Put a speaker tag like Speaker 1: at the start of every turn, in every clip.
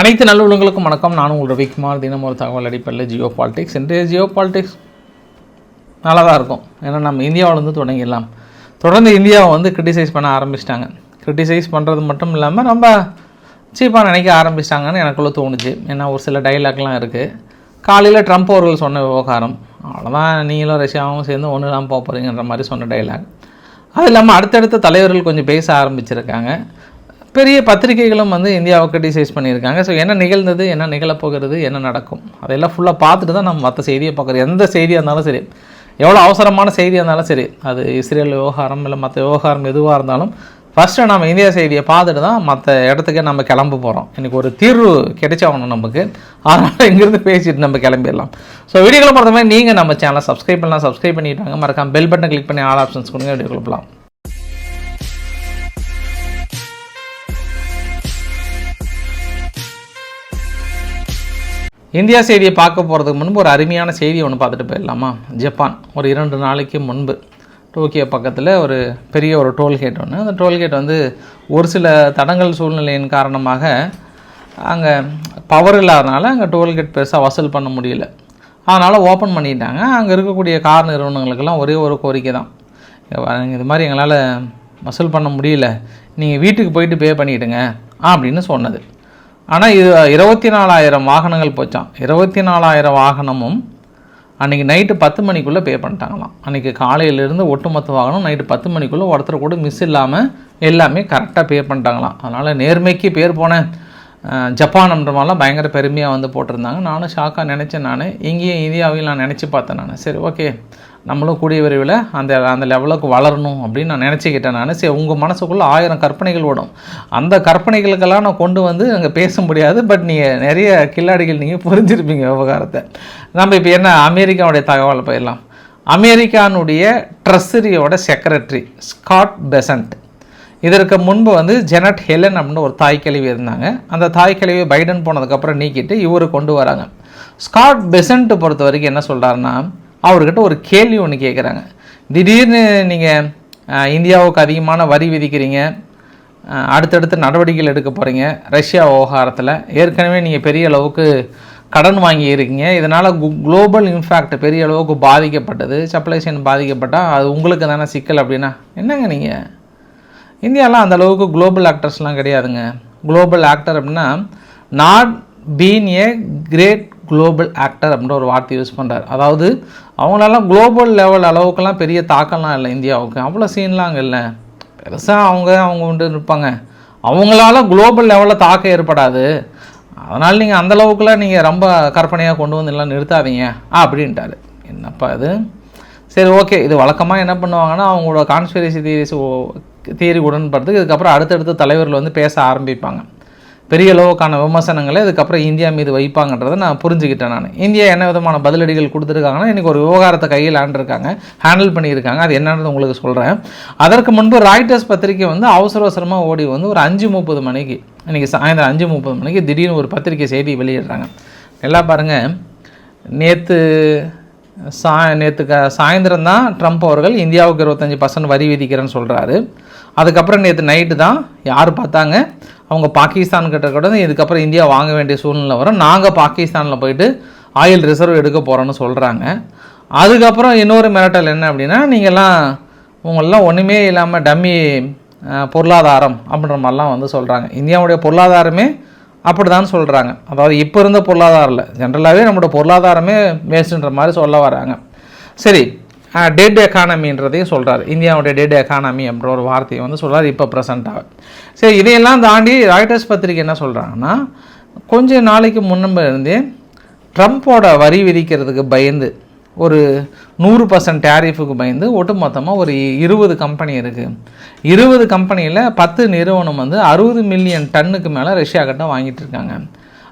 Speaker 1: அனைத்து நல்லுள்ளங்களுக்கும் வணக்கம். நானும் உங்கள் ரவிக்குமார் தினம் ஒரு தகவல் அடிப்படையில் ஜியோ பாலிடிக்ஸ். இன்றைய ஜியோ பாலிடிக்ஸ் நல்லா தான் இருக்கும். ஏன்னா நம்ம இந்தியாவிலேருந்து தொடங்கிடலாம். தொடர்ந்து இந்தியாவை வந்து கிரிட்டிசைஸ் பண்ண ஆரம்பிச்சிட்டாங்க. கிரிட்டிசைஸ் பண்ணுறது மட்டும் இல்லாமல் ரொம்ப சீப்பாக நினைக்க ஆரம்பிச்சிட்டாங்கன்னு எனக்குள்ளே தோணுச்சு. ஏன்னா ஒரு சில டைலாக்லாம் இருக்குது காலையில் ட்ரம்ப் அவர்கள் சொன்ன விவகாரம் அவ்வளோதான் நீங்களும் ரஷ்யாவும் சேர்ந்து ஒன்று தான் போக போகிறீங்கன்ற மாதிரி சொன்ன டைலாக் அது இல்லாமல் அடுத்தடுத்த தலைவர்கள் கொஞ்சம் பேச ஆரம்பிச்சிருக்காங்க. பெரிய பத்திரிகைகளும் வந்து இந்தியாவை கிரிட்டிசைஸ் பண்ணியிருக்காங்க. ஸோ என்ன நிகழ்ந்தது என்ன நிகழப்போகிறது என்ன நடக்கும்? அதெல்லாம் ஃபுல்லாக பார்த்துட்டு தான் நம்ம மற்ற செய்தியை பார்க்குறோம் எந்த செய்தியாக இருந்தாலும் சரி எவ்வளோ அவசரமான செய்தியாக இருந்தாலும் சரி அது இஸ்ரேல் விவகாரம் இல்லை மற்ற விவகாரம் எதுவாக இருந்தாலும் ஃபஸ்ட்டு நம்ம இந்தியா செய்தியை பார்த்துட்டு தான் மற்ற இடத்துக்கு நம்ம கிளம்ப போகிறோம் இன்றைக்கி ஒரு தீர்வு கிடைச்சாகணும் நமக்கு. அதனால் இங்கேருந்து பேசிட்டு நம்ம கிளம்பிடலாம். ஸோ வீடியோக்களை பொறுத்த மாதிரி நீங்கள் நம்ம சேனலை சப்ஸ்கிரைப் பண்ணலாம். சப்ஸ்கிரைப் பண்ணிட்டாங்க மறக்காம பெல் பட்டன் கிளிக் பண்ணி ஆல் ஆப்ஷன்ஸ் கொடுங்க. வீடியோ கொடுக்கலாம் இந்தியா செய்தியை பார்க்க போகிறதுக்கு முன்பு ஒரு அருமையான செய்தி ஒன்று பார்த்துட்டு போயிடலாமா? ஜப்பான். ஒரு இரண்டு நாளைக்கு முன்பு டோக்கியோ பக்கத்தில் ஒரு பெரிய ஒரு டோல்கேட் ஒன்று அந்த டோல்கேட் வந்து ஒரு சில தடங்கல் சூழ்நிலையின் காரணமாக அங்கே பவர் இல்லாதனால அங்கே டோல்கேட் பெருசாக வசூல் பண்ண முடியல. அதனால் ஓப்பன் பண்ணிட்டாங்க. அங்கே இருக்கக்கூடிய கார் நிறுவனங்களுக்கெல்லாம் ஒரே ஒரு கோரிக்கை தான். இது மாதிரி எங்களால் வசூல் பண்ண முடியல. நீங்கள் வீட்டுக்கு போயிட்டு பே பண்ணிவிடுங்க அப்படின்னு சொன்னது. ஆனால் இது இருபத்தி நாலாயிரம் வாகனங்கள் போச்சான் இருபத்தி நாலாயிரம் வாகனமும் அன்றைக்கி நைட்டு பத்து மணிக்குள்ளே பே பண்ணிட்டாங்களாம். அன்றைக்கி காலையிலேருந்து ஒட்டுமொத்த வாகனம் நைட்டு பத்து மணிக்குள்ளே ஒருத்தர் கூட மிஸ் இல்லாமல் எல்லாமே கரெக்டாக பே பண்ணிட்டாங்களாம். அதனால் நேர்மைக்கு பேர் போன அஹ், மாதிரிலாம் பயங்கர பெருமையாக வந்து போட்டிருந்தாங்க. நானும் ஷாக்காக நினச்சேன் நான். இங்கேயும் இந்தியாவையும் நான் நினச்சி பார்த்தேன் நான். சரி ஓகே நம்மளும் கூடிய விரைவில் அந்த அந்த லெவலுக்கு வளரணும் அப்படின்னு நான் நினச்சிக்கிட்டேன் நான். சரி உங்கள் மனசுக்குள்ளே ஆயிரம் கற்பனைகள் ஓடும். அந்த கற்பனைகளுக்கெல்லாம் நான் கொண்டு வந்து அங்கே பேச முடியாது. பட் நீங்கள் நிறைய கில்லாடிகள் நீங்கள் புரிஞ்சிருப்பீங்க விவகாரத்தை. நம்ம இப்போ என்ன அமெரிக்காவுடைய தகவலை போயிடலாம். அமெரிக்கானுடைய ட்ரெஸரியோட செக்ரட்டரி ஸ்காட் பெசன்ட் இதற்கு முன்பு வந்து ஜெனட் ஹெலன் அப்படின்னு ஒரு தாய் கழிவு இருந்தாங்க. அந்த தாய் கிழவி பைடன் போனதுக்கப்புறம் நீக்கிட்டு இவர் கொண்டு வராங்க. ஸ்காட் பெசன்ட் பொறுத்த வரைக்கும் என்ன சொல்கிறாருன்னா அவர்கிட்ட ஒரு கேள்வி ஒன்று கேட்குறாங்க திடீர்னு நீங்கள் இந்தியாவுக்கு அதிகமான வரி விதிக்கிறீங்க அடுத்தடுத்து நடவடிக்கைகள் எடுக்க போகிறீங்க ரஷ்யா விவகாரத்தில் ஏற்கனவே நீங்கள் பெரிய அளவுக்கு கடன் வாங்கி இருக்கீங்க. இதனால் குளோபல் இன்ஃபேக்ட் பெரிய அளவுக்கு பாதிக்கப்பட்டது. சப்ளை செயின் பாதிக்கப்பட்டால் அது உங்களுக்கு தானே சிக்கல் அப்படின்னா என்னங்க நீங்கள் இந்தியாலாம் அந்த அளவுக்கு குளோபல் ஆக்டர்ஸ்லாம் கிடையாதுங்க. குளோபல் ஆக்டர் அப்படின்னா not been a great global actor அப்படின்ற ஒரு வார்த்தை யூஸ் பண்ணுறாரு அதாவது அவங்களெல்லாம் குளோபல் லெவல் அளவுக்குலாம் பெரிய தாக்கம்லாம் இல்லை இந்தியாவுக்கு. அவ்வளோ சீன்லாம் அங்கே இல்லை. பெருசாக அவங்க அவங்க உண்டு இருப்பாங்க அவங்களால குளோபல் லெவலில் தாக்கம் ஏற்படாது. அதனால் நீங்கள் அந்த அளவுக்குலாம் நீங்கள் ரொம்ப கற்பனையாக கொண்டு வந்து எல்லாம் நிறுத்தாதீங்க. அப்படின்ட்டாரு. என்னப்பா இது? சரி ஓகே இது வழக்கமாக என்ன பண்ணுவாங்கன்னா அவங்களோட கான்ஸ்பிரசி தியரிஸ் தியரி உடன்படுறதுக்கு இதுக்கப்புறம் அடுத்தடுத்த தலைவர்கள் வந்து பேச ஆரம்பிப்பாங்க. பெரிய அளவுக்கான விமர்சனங்களை இதுக்கப்புறம் இந்தியா மீது வைப்பாங்கன்றதை நான் புரிஞ்சுக்கிட்டேன் நான். இந்தியா என்ன விதமான பதிலடிகள் கொடுத்துருக்காங்கன்னா இன்றைக்கி ஒரு விவகாரத்தை கையில் ஆண்டிருக்காங்க ஹேண்டில் பண்ணியிருக்காங்க அது என்னன்னு உங்களுக்கு சொல்கிறேன் அதற்கு முன்பு ராய்டர்ஸ் பத்திரிக்கை வந்து அவசர அவசரமாக ஓடி வந்து ஒரு அஞ்சு முப்பது மணிக்கு இன்றைக்கி சாயந்தரம் அஞ்சு முப்பது மணிக்கு திடீர்னு ஒரு பத்திரிக்கை செய்தி வெளியிடுறாங்க. எல்லாம் பாருங்கள் நேற்று சா நேற்று சாயந்தரம் தான் ட்ரம்ப் அவர்கள் இந்தியாவுக்கு இருபத்தஞ்சி பர்சன்ட் வரி விதிக்கிறேன்னு சொல்கிறாரு அதுக்கப்புறம் நேற்று நைட்டு தான் யார் பார்த்தாங்க? அவங்க பாகிஸ்தான் கிட்ட கூட இதுக்கப்புறம் இந்தியா வாங்க வேண்டிய சூழ்நிலை வரும். நாங்கள் பாகிஸ்தானில் போயிட்டு ஆயில் ரிசர்வ் எடுக்க போகிறோன்னு சொல்கிறாங்க அதுக்கப்புறம் இன்னொரு மிரட்டல் என்ன அப்படின்னா நீங்கள்லாம் உங்களெலாம் ஒன்றுமே இல்லாமல் டம்மி பொருளாதாரம் அப்படின்ற மாதிரிலாம் வந்து சொல்கிறாங்க இந்தியாவுடைய பொருளாதாரமே அப்படி தான் சொல்கிறாங்க அதாவது இப்போ இருந்த பொருளாதாரம் இல்லை ஜென்ரலாகவே நம்மளோட பொருளாதாரமே வேஸ்ட்டுன்ற மாதிரி சொல்ல வராங்க. சரி டெட் எக்கானமின்றதையும் சொல்கிறார் இந்தியாவுடைய டெட் எக்கானமி அப்படின்ற ஒரு வார்த்தையை வந்து சொல்கிறார் இப்போ ப்ரெசண்ட்டாக சரி இதையெல்லாம் தாண்டி ராய்டர்ஸ் பத்திரிக்கை என்ன சொல்கிறாங்கன்னா கொஞ்ச நாளைக்கு முன்னம்பு இருந்தே ட்ரம்ப்போட வரி விதிக்கிறதுக்கு பயந்து ஒரு நூறு பர்சன்ட் டேரிஃபுக்கு பயந்து ஒட்டுமொத்தமாக ஒரு இருபது கம்பெனி இருக்குது இருபது கம்பெனியில் பத்து நிறுவனம் வந்து அறுபது மில்லியன் டன்னுக்கு மேலே ரஷ்யா கிட்ட வாங்கிட்டு இருக்காங்க.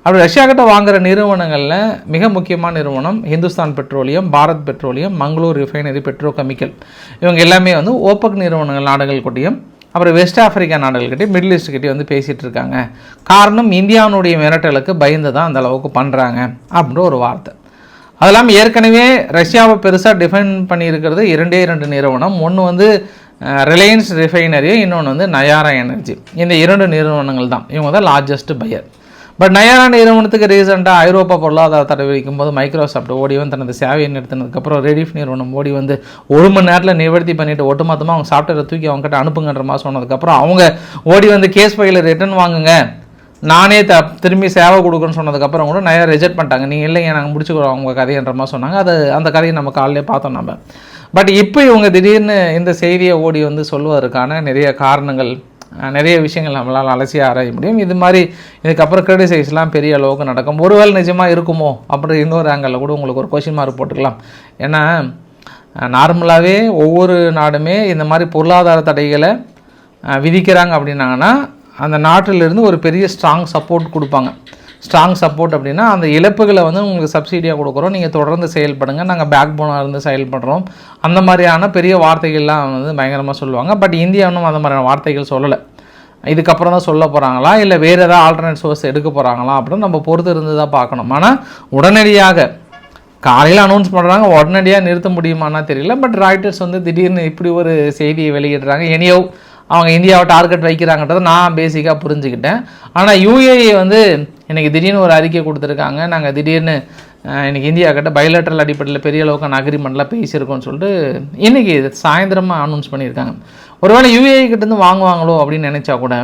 Speaker 1: அப்படி ரஷ்யா கிட்ட வாங்குற நிறுவனங்களில் மிக முக்கியமான நிறுவனம் Hindustan petroleum Bharat petroleum Mangalore refinery petrochemical இவங்க எல்லாமே வந்து ஓப்பக் நிறுவனங்கள் நாடுகள் கூடயும் அப்புறம் வெஸ்ட் ஆப்பிரிக்கா நாடுகள்கிட்டயும் மிடில் ஈஸ்ட்கிட்டயும் வந்து பேசிகிட்டு இருக்காங்க. காரணம் இந்தியாவுடைய மிரட்டலுக்கு பயந்து தான் அந்த அளவுக்கு பண்ணுறாங்க அப்படின்ற ஒரு வார்த்தை. அது இல்லாமல் ஏற்கனவே ரஷ்யாவை பெருசாக டிஃபைன் பண்ணியிருக்கிறது இரண்டே இரண்டு நிறுவனம். ஒன்று வந்து ரிலையன்ஸ் ரிஃபைனரி இன்னொன்று வந்து நயாரா எனர்ஜி இந்த இரண்டு நிறுவனங்கள் தான். இவங்க தான் லார்ஜஸ்ட் பையர் பட் நயரா நிறுவனத்துக்கு ரீசெண்டாக ஐரோப்பா பொருளாதார தடை விதிக்கும் போது மைக்ரோசாஃப்ட் ஓடி வந்து தனது சேவையை நிறுத்தினதுக்கப்புறம் ரெடிஃப் நிறுவனம் ஓடி வந்து ஒரு மணி நேரத்தில் நிவர்த்தி பண்ணிட்டு ஒட்டுமொத்தமாக அவங்க சாஃப்ட்வேரை தூக்கி அவங்க கிட்ட அனுப்புங்கன்ற மாதிரி சொன்னதுக்கப்புறம் அவங்க ஓடி வந்து கேஸ் ஃபைலில் ரிட்டர்ன் வாங்குங்க. நானே த திரும்பி சேவை கொடுக்குறேன்னு சொன்னதுக்கப்புறம் கூட நிறையா ரிஜெக்ட் பண்ணிட்டாங்க. நீங்கள் இல்லைங்க நாங்கள் முடிச்சுக்கிறோம் அவங்க கதைன்ற மாதிரி சொன்னாங்க. அது அந்த கதையை நம்ம காலையிலே பார்த்தோம் நம்ம பட் இப்போ இவங்க திடீர்னு இந்த செய்தியை ஓடி வந்து சொல்வதற்கான நிறைய காரணங்கள் நிறைய விஷயங்கள் நம்மளால் அலசி ஆராய முடியும். இது மாதிரி இதுக்கப்புறம் கிரிட்டிசைஸ்லாம் பெரிய அளவுக்கு நடக்கும். ஒருவேளை நிஜமாக இருக்குமோ அப்படி இன்னொரு ஆங்கிளில் கூட உங்களுக்கு ஒரு கொஷின் மார்க் போட்டுக்கலாம். ஏன்னா நார்மலாகவே ஒவ்வொரு நாடுமே இந்த மாதிரி பொருளாதார தடைகளை விதிக்கிறாங்க அப்படின்னாங்கன்னா அந்த நாட்டிலிருந்து ஒரு பெரிய ஸ்ட்ராங் சப்போர்ட் கொடுப்பாங்க. ஸ்ட்ராங் சப்போர்ட் அப்படின்னா அந்த இழப்புகளை வந்து உங்களுக்கு சப்சிடியாக கொடுக்குறோம். நீங்கள் தொடர்ந்து செயல்படுங்க. நாங்கள் பேக் போனாக இருந்து செயல்படுறோம். அந்த மாதிரியான பெரிய வார்த்தைகள்லாம் வந்து பயங்கரமாக சொல்லுவாங்க. பட் இந்தியா இன்னும் அந்த மாதிரியான வார்த்தைகள் சொல்லலை. இதுக்கப்புறம் தான் சொல்ல போகிறாங்களா இல்லை வேறு ஏதாவது ஆல்டர்னேட் சோர்ஸ் எடுக்க போகிறாங்களா அப்படின்னு நம்ம பொறுத்து இருந்து தான் பார்க்கணும். ஆனால் உடனடியாக காலையில் அனௌன்ஸ் பண்ணுறாங்க உடனடியாக நிறுத்த முடியுமானா தெரியல. பட் ராய்டர்ஸ் வந்து திடீர்னு இப்படி ஒரு செய்தியை வெளியிடுறாங்க. எனியோ அவங்க இந்தியாவை டார்கெட் வைக்கிறாங்கன்றதை நான் பேசிக்காக புரிஞ்சுக்கிட்டேன். ஆனால் யூஏஏ வந்து இன்றைக்கி திடீர்னு ஒரு அறிக்கை கொடுத்துருக்காங்க. நாங்கள் திடீர்னு இன்றைக்கி இந்தியா கிட்ட பைலேட்டரல் அடிப்படையில் பெரிய அளவுக்கான அக்ரிமெண்ட்லாம் பேசியிருக்கோம்னு சொல்லிட்டு இன்றைக்கி சாயந்தரமாக அனௌன்ஸ் பண்ணியிருக்காங்க. ஒருவேளை யூஏஏ கிட்டேருந்து வாங்குவாங்களோ அப்படின்னு நினச்சா கூட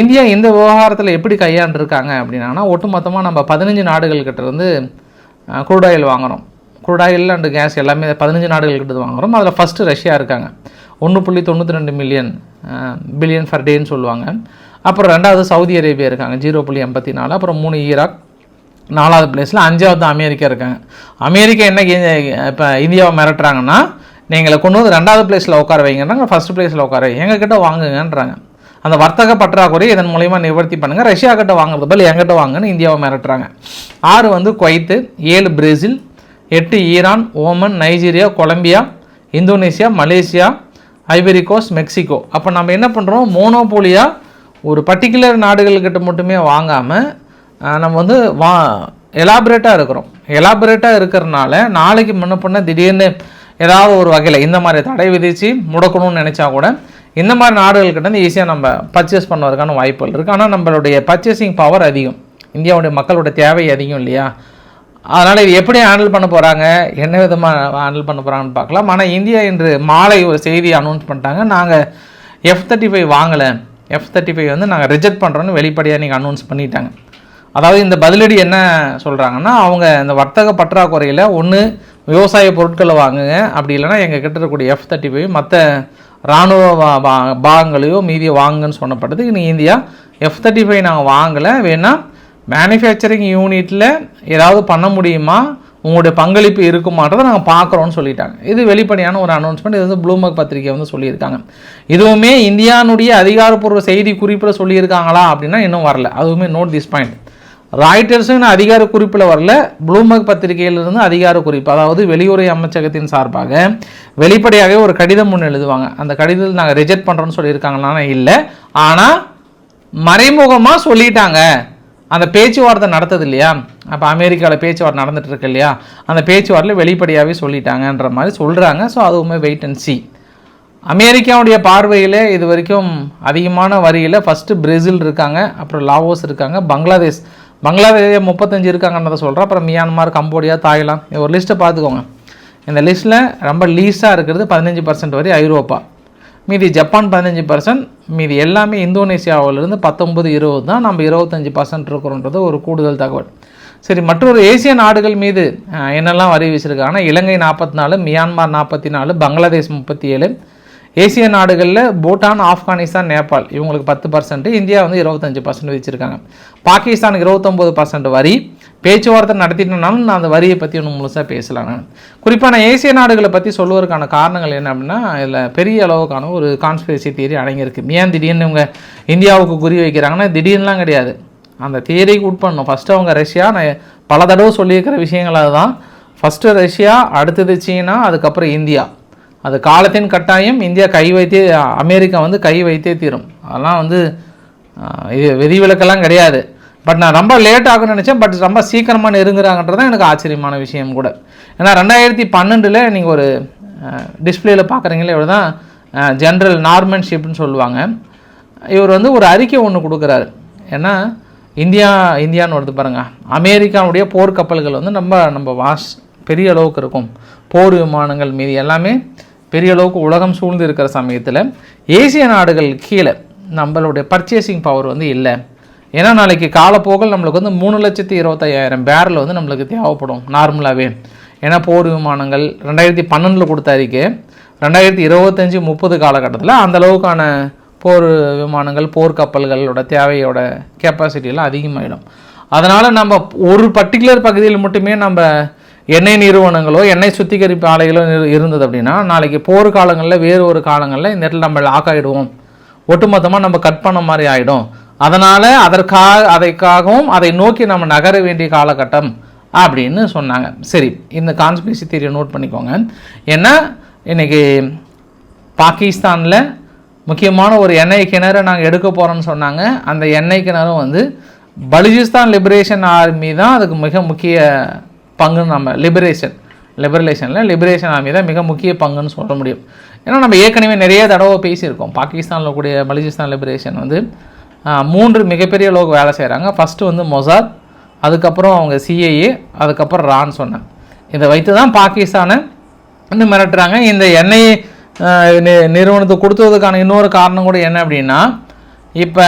Speaker 1: இந்தியா இந்த விவகாரத்தில் எப்படி கையாண்டுருக்காங்க அப்படின்னா ஒட்டுமொத்தமாக நம்ம பதினஞ்சு நாடுகள் கிட்ட இருந்து க்ரூட் ஆயில் வாங்குறோம். ஆயில் அண்டு கேஸ் எல்லாமே பதினஞ்சு நாடுகள் வாங்குகிறோம் வாங்குறோம். அதில் ஃபஸ்ட்டு ரஷ்யா இருக்காங்க. ஒன்று புள்ளி தொண்ணூற்றி ரெண்டு மில்லியன் பில்லியன் ஃபர் டேன்னு சொல்லுவாங்க. அப்புறம் ரெண்டாவது சவுதி அரேபியா இருக்காங்க ஜீரோ புள்ளி எண்பத்தி நாலு. அப்புறம் மூணு ஈராக் நாலாவது பிளேஸில் அஞ்சாவது அமெரிக்கா இருக்காங்க. அமெரிக்கா என்ன இப்போ இந்தியாவை மிரட்டுறாங்கன்னா நீங்களை கொண்டு வந்து ரெண்டாவது பிளேஸில் உட்கார வைங்கன்றாங்க ஃபர்ஸ்ட் பிளேஸில் உட்கார வைங்க. எங்ககிட்ட வாங்குங்கன்றாங்க. அந்த வர்த்தக பற்றாக்குறை இதன் மூலயமா நிவர்த்தி பண்ணுங்கள் ரஷ்யா கிட்ட வாங்குறது பதில் எங்கிட்ட வாங்குன்னு இந்தியாவை மிரட்டுறாங்க. ஆறு வந்து குவைத்து ஏழு பிரேசில் எட்டு Iran Oman Nigeria Colombia Indonesia Malaysia Ivory Coast Mexico. அப்போ நம்ம என்ன பண்ணுறோம் மோனோபோலியாக ஒரு பர்டிகுலர் நாடுகள்கிட்ட மட்டுமே வாங்காமல் நம்ம வந்து வா எலாபரேட்டாக இருக்கிறோம். எலாபரேட்டாக இருக்கிறனால நாளைக்கு முன்ன பண்ண திடீர்னு ஏதாவது ஒரு வகையில் இந்த மாதிரி தடை விதித்து முடக்கணும்னு நினச்சா கூட இந்த மாதிரி நாடுகள்கிட்ட வந்து ஈஸியாக நம்ம பர்ச்சேஸ் பண்ணுவதற்கான வாய்ப்புகள் இருக்குது ஆனால் நம்மளுடைய பர்ச்சேசிங் பவர் அதிகம். இந்தியாவுடைய மக்களோட தேவை அதிகம் இல்லையா? அதனால் இது எப்படி ஹேண்டில் பண்ண போகிறாங்க என்ன விதமாக ஹேண்டில் பண்ண போகிறாங்கன்னு பார்க்கலாம். ஆனால் இந்தியா இன்று மாலை ஒரு செய்தி அனௌன்ஸ் பண்ணிட்டாங்க. நாங்கள் எஃப் தேர்ட்டி ஃபைவ் வாங்கலை. எஃப் தேர்ட்டி ஃபைவ் வந்து நாங்கள் ரிஜெக்ட் பண்ணுறோன்னு வெளிப்படையாக நீங்கள் அனௌன்ஸ் பண்ணிட்டாங்க. அதாவது இந்த பதிலடி என்ன சொல்கிறாங்கன்னா அவங்க இந்த வர்த்தக பற்றாக்குறையில் ஒன்று விவசாய பொருட்களை வாங்குங்க அப்படி இல்லைன்னா எங்கள் கிட்ட இருக்கக்கூடிய எஃப் தேர்ட்டி ஃபைவ் மற்ற இராணுவ பாகங்களையோ மீதியை வாங்குங்கன்னு சொன்னப்பட்டதுக்கு நீங்கள் இந்தியா எஃப் தேர்ட்டி ஃபைவ் நாங்கள் வாங்கலை. வேணால் மேனுஃபேக்சரிங் யூனிட்டில் ஏதாவது பண்ண முடியுமா? உங்களுடைய பங்களிப்பு இருக்குமான்றதை நாங்கள் பார்க்குறோன்னு சொல்லிட்டாங்க. இது வெளிப்படையான ஒரு அனௌன்ஸ்மெண்ட் இது வந்து ப்ளூமர்க் பத்திரிகை வந்து சொல்லியிருக்காங்க. இதுவுமே இந்தியானுடைய அதிகாரப்பூர்வ செய்தி குறிப்பில் சொல்லியிருக்காங்களா அப்படின்னா இன்னும் வரல. அதுவுமே நோட் திஸ் பாயிண்ட் ராய்டர்ஸும் இன்னும் அதிகார குறிப்பில் வரல. ப்ளூமர்க் பத்திரிகையிலிருந்து அதிகார குறிப்பு. அதாவது வெளியுறவு அமைச்சகத்தின் சார்பாக வெளிப்படையாகவே ஒரு கடிதம் ஒன்று எழுதுவாங்க. அந்த கடிதத்தில் நாங்கள் ரிஜெக்ட் பண்ணுறோன்னு சொல்லியிருக்காங்களான்னு இல்லை. ஆனால் மறைமுகமாக சொல்லிட்டாங்க. அந்த பேச்சுவார்த்தை நடத்தது இல்லையா அப்போ அமெரிக்காவில் பேச்சுவார்த்தை நடந்துகிட்ருக்கு இல்லையா? அந்த பேச்சுவார்த்தையில் வெளிப்படையாகவே சொல்லிட்டாங்கன்ற மாதிரி சொல்கிறாங்க ஸோ அதுவுமே வெயிட் அண்ட் சி அமெரிக்காவுடைய பார்வையில் இது வரைக்கும் அதிகமான வரியில் ஃபஸ்ட்டு பிரேசில் இருக்காங்க அப்புறம் லாவோஸ் இருக்காங்க பங்களாதேஷ். பங்களாதேஷ் முப்பத்தஞ்சு இருக்காங்கன்றதை சொல்கிறேன் அப்புறம் மியான்மார் கம்போடியா தாய்லாந்து. ஒரு லிஸ்ட்டை பார்த்துக்கோங்க. இந்த லிஸ்ட்டில் ரொம்ப லீஸ்ட்டாக இருக்கிறது பதினஞ்சு பர்சன்ட் வரை ஐரோப்பா. மீதி ஜப்பான் பதினஞ்சு பர்சன்ட் மீதி எல்லாமே இந்தோனேசியாவிலிருந்து பத்தொம்பது இருபது தான் நம்ம இருபத்தஞ்சி பர்சன்ட் இருக்கிறோன்றது ஒரு கூடுதல் தகவல். சரி மற்றொரு ஏசிய நாடுகள் மீது என்னெல்லாம் வரி வீசிருக்காங்கன்னா இலங்கை நாற்பத்தி நாலு மியான்மார் நாற்பத்தி நாலு பங்களாதேஷ் முப்பத்தி ஏழு ஏசிய நாடுகளில் பூட்டான் ஆப்கானிஸ்தான் நேபாள் இவங்களுக்கு பத்து பர்சன்ட் இந்தியா வந்து இருபத்தஞ்சி பர்சன்ட் வச்சுருக்காங்க பாகிஸ்தானுக்கு இருபத்தொம்போது பர்சன்ட் வரி. பேச்சுவார்த்தை நடத்திட்டனாலும் நான் அந்த வரியை பற்றி ஒன்று முழுசாக பேசலாம் நான். குறிப்பாக நான் ஏசிய நாடுகளை பற்றி சொல்லுவதற்கான காரணங்கள் என்ன அப்படின்னா இதில் பெரிய அளவுக்கான ஒரு கான்ஸ்பிரசி தியரி அடங்கியிருக்கு. ஏன் திடீர்னு இவங்க இந்தியாவுக்கு குறி வைக்கிறாங்கன்னா திடீர்னுலாம் கிடையாது. அந்த தியரிக்கு உட்பண்ணும் ஃபஸ்ட்டு அவங்க ரஷ்யா நான் பல தடவை சொல்லியிருக்கிற விஷயங்கள் அதுதான். ஃபஸ்ட்டு ரஷ்யா அடுத்தது சீனா அதுக்கப்புறம் இந்தியா. அது காலத்தின் கட்டாயம் இந்தியா கை வைத்தே அமெரிக்கா வந்து கை வைத்தே தீரும். அதெல்லாம் வந்து ஆஹ், இது விதிவிலக்கெல்லாம் கிடையாது. பட் நான் ரொம்ப லேட் ஆகும்னு நினச்சேன் பட் ரொம்ப சீக்கிரமாக நெருங்குறாங்கன்றது தான் எனக்கு ஆச்சரியமான விஷயம் கூட. ஏன்னா ரெண்டாயிரத்தி பன்னெண்டில் நீங்கள் ஒரு டிஸ்பிளேயில் பார்க்குறீங்களே இவ்வளோ தான் ஜென்ரல் நார்மன்ஷிப்னு சொல்லுவாங்க. இவர் வந்து ஒரு அறிக்கை ஒன்று கொடுக்குறாரு. ஏன்னா இந்தியா இந்தியான்னு வருது பாருங்கள் அமெரிக்காவுடைய போர்க்கப்பல்கள் வந்து நம்ம நம்ம வாஸ் பெரிய அளவுக்கு இருக்கும். போர் விமானங்கள் மீது எல்லாமே பெரிய அளவுக்கு உலகம் சூழ்ந்து இருக்கிற சமயத்தில் ஏசிய நாடுகள் கீழே நம்மளுடைய பர்ச்சேசிங் பவர் வந்து இல்லை. ஏன்னா நாளைக்கு காலப்போக்கில் நம்மளுக்கு வந்து மூணு லட்சத்தி இருபத்தையாயிரம் பேரல் வந்து நம்மளுக்கு தேவைப்படும் நார்மலாகவே ஏன்னா போர் விமானங்கள் ரெண்டாயிரத்தி பன்னெண்டில் கொடுத்த அறிக்கை ரெண்டாயிரத்தி இருபத்தஞ்சி முப்பது காலகட்டத்தில் அந்தளவுக்கான போர் விமானங்கள் போர் கப்பல்களோட தேவையோட கெப்பாசிட்டியெல்லாம் அதிகமாகிடும் அதனால் நம்ம ஒரு பர்டிகுலர் பகுதியில் மட்டுமே நம்ம எண்ணெய் நிறுவனங்களோ எண்ணெய் சுத்திகரிப்பு ஆலைகளோ இருந்தது அப்படின்னா நாளைக்கு போர் காலங்களில் வேறு ஒரு காலங்களில் இந்த இடத்துல நம்ம லாக் ஆகிடுவோம் ஒட்டுமொத்தமாக நம்ம கட் பண்ண மாதிரி ஆகிடும் அதனால் அதற்காக அதைக்காகவும் அதை நோக்கி நம்ம நகர வேண்டிய காலகட்டம் அப்படின்னு சொன்னாங்க. சரி இந்த கான்ஸ்பிரசி தீரியை நோட் பண்ணிக்கோங்க. ஏன்னா இன்றைக்கி பாகிஸ்தானில் முக்கியமான ஒரு எண்ணெய் கிணறு நாங்கள் எடுக்க போகிறோம்னு சொன்னாங்க. அந்த எண்ணெய் கிணறும் வந்து பலுஜிஸ்தான் லிபரேஷன் ஆர்மி தான் அதுக்கு மிக முக்கிய பங்குன்னு நம்ம லிபரேஷன் லிபரலேஷனில் லிபரேஷன் ஆர்மி தான் மிக முக்கிய பங்குன்னு சொல்ல முடியும். ஏன்னா நம்ம ஏற்கனவே நிறைய தடவை பேசியிருக்கோம். பாகிஸ்தானில் கூடிய பலுஜிஸ்தான் லிபரேஷன் வந்து மூன்று மிகப்பெரிய லோக வேலை செய்கிறாங்க ஃபஸ்ட்டு வந்து மொசாத் அதுக்கப்புறம் அவங்க சிஏஏ அதுக்கப்புறம் ரான் சொன்னேன். இதை வைத்து தான் பாகிஸ்தானை இன்னும் மிரட்டுறாங்க. இந்த எண்ணெய் நி- நிறுவனத்துக்கு கொடுத்ததுக்கான இன்னொரு காரணம் கூட என்ன அப்படின்னா இப்போ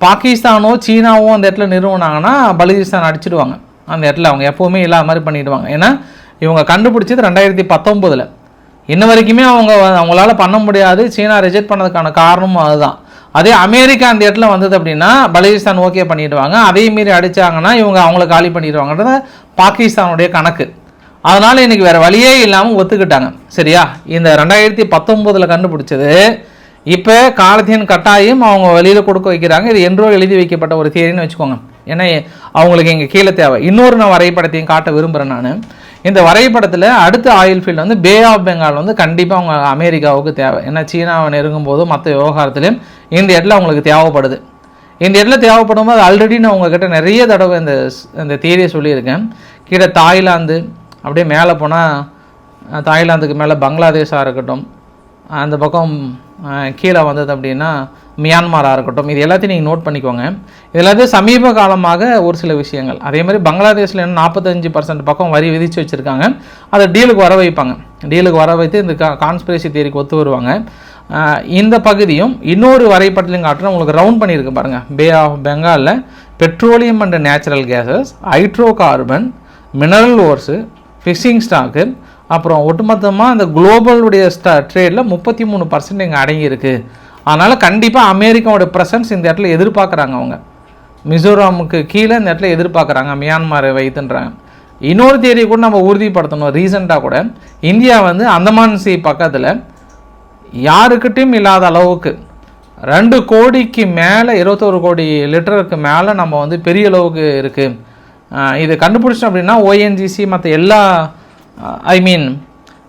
Speaker 1: பாகிஸ்தானோ சீனாவோ அந்த இடத்துல நிறுவனாங்கன்னா பலுச்சிஸ்தான் அடிச்சிடுவாங்க. அந்த இடத்துல அவங்க எப்போவுமே இல்லாத மாதிரி பண்ணிடுவாங்க. ஏன்னா இவங்க கண்டுபிடிச்சது ரெண்டாயிரத்தி பத்தொம்போதில் இன்ன வரைக்குமே அவங்க அவங்களால பண்ண முடியாது. சீனா ரிஜெக்ட் பண்ணதுக்கான காரணமும் அதுதான். அதே அமெரிக்கா அந்த இடத்துல வந்தது அப்படின்னா பலுச்சிஸ்தான் ஓகே பண்ணிடுவாங்க. அதே மீறி அடிச்சாங்கன்னா இவங்க அவங்கள காலி பண்ணிடுவாங்கன்றது பாகிஸ்தானுடைய கணக்கு. அதனால் இன்றைக்கி வேறு வழியே இல்லாமல் ஒத்துக்கிட்டாங்க. சரியா? இந்த ரெண்டாயிரத்தி பத்தொம்போதில் கண்டுபிடிச்சது இப்போ காலத்தின் கட்டாயம் அவங்க வெளியில் கொடுக்க வைக்கிறாங்க. இது என்றோ எழுதி வைக்கப்பட்ட ஒரு தேரின்னு வச்சுக்கோங்க. ஏன்னா அவங்களுக்கு இங்கே கீழே தேவை. இன்னொரு நான் வரைபடத்தையும் காட்ட விரும்புகிறேன் நான். இந்த வரைபடத்தில் அடுத்த ஆயில் ஃபீல்டு வந்து பே ஆஃப் பெங்கால் வந்து கண்டிப்பாக அவங்க அமெரிக்காவுக்கு தேவை. ஏன்னா சீனாவை நெருங்கும் போது மற்ற விவகாரத்திலையும் இந்த இடத்துல அவங்களுக்கு தேவைப்படுது. இந்த இடத்துல தேவைப்படும் போது ஆல்ரெடி நான் உங்ககிட்ட நிறைய தடவை இந்த இந்த தியரியை சொல்லியிருக்கேன். கீழே தாய்லாந்து அப்படியே மேலே போனால் தாய்லாந்துக்கு மேலே பங்களாதேஷாக இருக்கட்டும் அந்த பக்கம் கீழே வந்தது அப்படின்னா மியான்மராக இருக்கட்டும். இது எல்லாத்தையும் நீங்கள் நோட் பண்ணிக்கோங்க. இது எல்லாத்தையும் சமீப காலமாக ஒரு சில விஷயங்கள். அதே மாதிரி பங்களாதேஷில் என்ன நாற்பத்தஞ்சு பர்சன்ட் பக்கம் வரி விதித்து வச்சுருக்காங்க. அதை டீலுக்கு வர வைப்பாங்க. டீலுக்கு வர வைத்து இந்த கான்ஸ்பிரசி தியரிக்கு ஒத்து வருவாங்க. இந்த பகுதியும் இன்னொரு வரைபடத்திலையும் காட்டுறேன். உங்களுக்கு ரவுண்ட் பண்ணியிருக்கு பாருங்கள் பே ஆஃப் பெங்காலில் petroleum and natural gases hydrocarbon mineral ores fishing stock அப்புறம் ஒட்டுமொத்தமாக அந்த குளோபலுடைய ஸ்டா ட்ரேடில் முப்பத்தி மூணு பர்சன்ட் இங்கே அடங்கியிருக்கு. அதனால் கண்டிப்பாக அமெரிக்காவோட ப்ரெசன்ஸ் இந்த இடத்துல எதிர்பார்க்குறாங்க அவங்க. மிசோராமுக்கு கீழே இந்த இடத்துல எதிர்பார்க்குறாங்க. மியான்மரை வைத்துன்றாங்க. இன்னொரு தேதியை கூட நம்ம உறுதிப்படுத்தணும். ரீசெண்டாக கூட. இந்தியா வந்து அந்தமான் சி பக்கத்தில் யாருக்கிட்டையும் இல்லாத அளவுக்கு? ரெண்டு கோடிக்கு மேலே இருபத்தோரு கோடி லிட்டருக்கு மேலே நம்ம வந்து பெரிய அளவுக்கு இருக்குது இது கண்டுபிடிச்சோம் அப்படின்னா ஓஎன்ஜிசி மற்ற எல்லா ஐ மீன்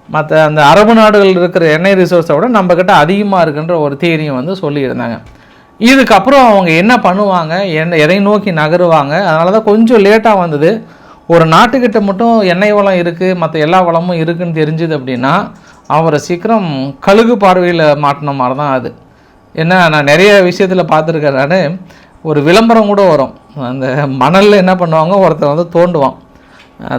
Speaker 1: மற்ற அந்த அரபு நாடுகள் இருக்கிற எண்ணெய் ரிசோர்ஸை விட நம்மக்கிட்ட அதிகமாக இருக்குன்ற ஒரு தேரியும் வந்து சொல்லியிருந்தாங்க. இதுக்கப்புறம் அவங்க என்ன பண்ணுவாங்க? என்ன எதை நோக்கி நகருவாங்க? அதனால தான் கொஞ்சம் லேட்டாக வந்தது. ஒரு நாட்டுக்கிட்ட மட்டும் எண்ணெய் வளம் இருக்குது மற்ற எல்லா வளமும் இருக்குதுன்னு தெரிஞ்சுது அப்படின்னா அவரை சீக்கிரம் கழுகு பார்வையில் மாட்டின மாதிரி தான் அது. ஏன்னா நான் நிறைய விஷயத்தில் பார்த்துருக்கேன் நான். ஒரு விளம்பரம் கூட வரும். அந்த மணலில் என்ன பண்ணுவாங்க? ஒருத்தர் வந்து தோண்டுவான்.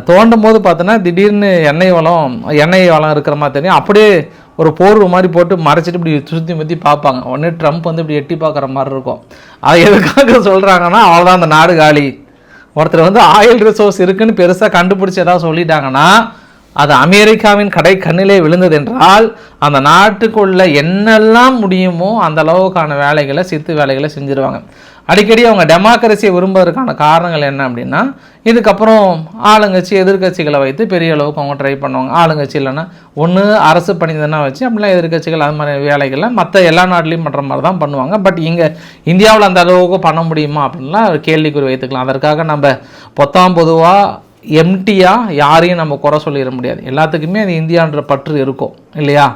Speaker 1: தோண்டும் போது பார்த்தோன்னா திடீர்னு எண்ணெய் வளம் எண்ணெய் வளம் இருக்கிற மாதிரி தெரியும். அப்படியே ஒரு போர்வு மாதிரி போட்டு மறைச்சிட்டு இப்படி சுற்றி முற்றி பார்ப்பாங்க. உடனே ட்ரம்ப் வந்து இப்படி எட்டி பார்க்குற மாதிரி இருக்கும். அது எதுக்காக சொல்கிறாங்கன்னா அவ்வளோதான் அந்த நாடு காலி. ஒருத்தர் வந்து ஆயில் ரிசோர்ஸ் இருக்குன்னு பெருசாக கண்டுபிடிச்சி ஏதாவது சொல்லிட்டாங்கன்னா அது அமெரிக்காவின் கடை கண்ணிலே விழுந்தது என்றால் அந்த நாட்டுக்குள்ள என்னெல்லாம் முடியுமோ அந்த அளவுக்கான வேலைகளை சித்து வேலைகளை செஞ்சிருவாங்க. அடிக்கடி அவங்க டெமோக்ரஸியை விரும்புவதற்கான காரணங்கள் என்ன அப்படின்னா இதுக்கப்புறம் ஆளுங்கட்சி எதிர்க்கட்சிகளை வைத்து பெரிய அளவுக்கு அவங்க ட்ரை பண்ணுவாங்க. ஆளுங்கட்சி இல்லைன்னா ஒன்று அரசு பணிதனா வச்சு அப்படிலாம் எதிர்க்கட்சிகள் அது மாதிரி வேலைகளை மற்ற எல்லா நாட்டிலையும் பண்ணுற மாதிரி தான் பண்ணுவாங்க. பட் இங்கே இந்தியாவில் அந்த அளவுக்கு பண்ண முடியுமா அப்படின்லாம் கேள்விக்குறி வைத்துக்கலாம். அதற்காக நம்ம பொத்தாம் பொதுவாக எம்டியாக யாரையும் நம்ம குறை சொல்லிட முடியாது. எல்லாத்துக்குமே அது இந்தியான்ற பற்று இருக்கும் இல்லையா?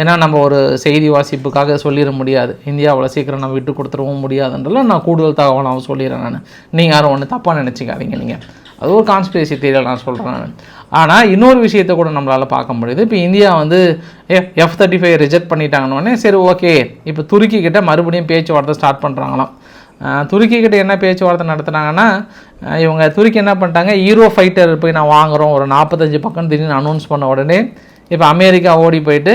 Speaker 1: ஏன்னா நம்ம ஒரு செய்தி வாசிப்புக்காக சொல்லிட முடியாது. இந்தியாவில் சீக்கிரம் நம்ம விட்டு கொடுத்துடவும் முடியாதுன்றலாம் நான் கூடுதல் தகவலாகவும் சொல்லிடுறேன் நான். நீங்கள் யாரும் ஒன்று தப்பாக நினச்சிக்காதீங்க நீங்கள் அது ஒரு கான்ஸ்பிரசி தியரியில் நான் சொல்கிறேன் நான். ஆனால் இன்னொரு விஷயத்தை கூட நம்மளால் பார்க்க முடியுது. இப்போ இந்தியா வந்து F F thirty five reject பண்ணிட்டாங்கன்னொடனே சரி ஓகே இப்போ துருக்கி கிட்ட மறுபடியும் பேச்சுவார்த்தை ஸ்டார்ட் பண்ணுறாங்களாம் துருக்கி கிட்ட என்ன பேச்சுவார்த்தை நடத்துனாங்கன்னா இவங்க துருக்கி என்ன பண்ணிட்டாங்க? ஹீரோ ஃபைட்டர் போய் நான் வாங்குறோம். ஒரு நாற்பத்தஞ்சு பக்கம் திடீர்னு அனௌன்ஸ் பண்ண உடனே இப்போ அமெரிக்கா ஓடி போயிட்டு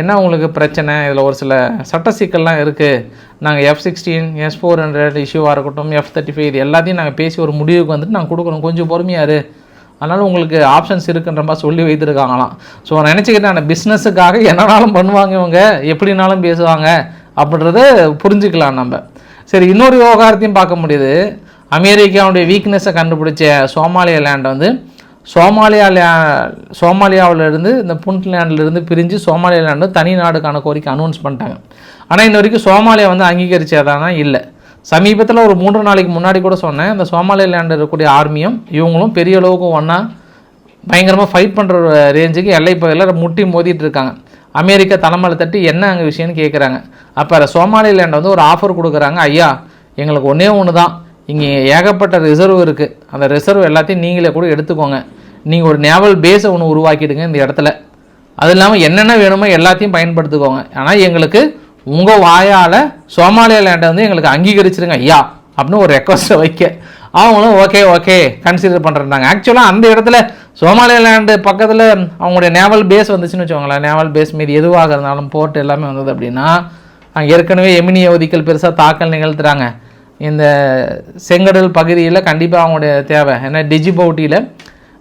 Speaker 1: என்ன உங்களுக்கு பிரச்சனை? இதில் ஒரு சில சட்ட சிக்கல்லாம் இருக்குது நாங்கள் F sixteen S four hundred இஷ்யூவாக இருக்கட்டும் எஃப் தேர்ட்டி ஃபைவ் இது எல்லாத்தையும் நாங்கள் பேசி ஒரு முடிவுக்கு வந்துட்டு நாங்கள் கொடுக்குறோம் கொஞ்சம் பொறுமையாரு அதனால் உங்களுக்கு ஆப்ஷன்ஸ் இருக்குன்ற மாதிரி சொல்லி வைத்திருக்காங்களாம். ஸோ நினச்சிக்கிட்டேன் அந்த பிஸ்னஸுக்காக என்னனாலும் பண்ணுவாங்க இவங்க எப்படினாலும் பேசுவாங்க. அப்படின்றத புரிஞ்சுக்கலாம் நம்ம. சரி இன்னொரு விவகாரத்தையும் பார்க்க முடியுது. அமெரிக்காவுடைய வீக்னஸை கண்டுபிடிச்ச சோமாலியா லேண்ட் வந்து சோமாலியா லே சோமாலியாவிலேருந்து இந்த புண்ட்லேண்ட்லேருந்து பிரிஞ்சு சோமாலியா லேண்டு தனி நாடுக்கான கோரிக்கை அனௌன்ஸ் பண்ணிட்டாங்க. ஆனால் இன்ன வரைக்கும் சோமாலியா வந்து அங்கீகரிச்சதானா? இல்லை. சமீபத்தில் ஒரு மூன்று நாளைக்கு முன்னாடி கூட சொன்னேன் இந்த சோமாலியா லேண்டில் இருக்கக்கூடிய ஆர்மியும் இவங்களும் பெரிய அளவுக்கு ஒன்றா பயங்கரமாக ஃபைட் பண்ணுற ரேஞ்சுக்கு எல்லை பகுதியில் முட்டி மோதிட்டு இருக்காங்க. அமெரிக்கா தலைமையில் தட்டி என்ன அங்கே விஷயம்னு கேட்குறாங்க அப்போ சோமாலிலேண்ட் வந்து ஒரு ஆஃபர் கொடுக்குறாங்க. ஐயா எங்களுக்கு ஒன்றே ஒன்று தான் இங்கே ஏகப்பட்ட ரிசர்வ் இருக்குது அந்த ரிசர்வ் எல்லாத்தையும் நீங்களே கூட எடுத்துக்கோங்க. நீங்கள் ஒரு நேவல் பேஸை ஒன்று உருவாக்கிடுங்க இந்த இடத்துல. அது இல்லாமல் என்னென்ன வேணுமோ எல்லாத்தையும் பயன்படுத்திக்கோங்க. ஆனால் எங்களுக்கு உங்கள் வாயால் சோமாலியா லேண்டை வந்து எங்களுக்கு அங்கீகரிச்சிருங்க ஐயா அப்படின்னு ஒரு ரெக்வஸ்ட்டை வைக்க. அவங்களும் ஓகே ஓகே கன்சிடர் பண்ணுறாங்க ஆக்சுவலாக அந்த இடத்துல சோமாலியா லேண்டு பக்கத்தில் அவங்களுடைய நேவல் பேஸ் வந்துச்சுன்னு வச்சுக்கோங்களேன். நேவல் பேஸ் மீது எதுவாக இருந்தாலும் போர்ட் எல்லாமே வந்தது அப்படின்னா அங்கே ஏற்கனவே எமினி அவதிகள் பெருசாக தாக்கல் நிகழ்த்துறாங்க. இந்த செங்கடல் பகுதியில் கண்டிப்பாக அவங்களுடைய தேவை. ஏன்னா டிஜிபவுட்டியில்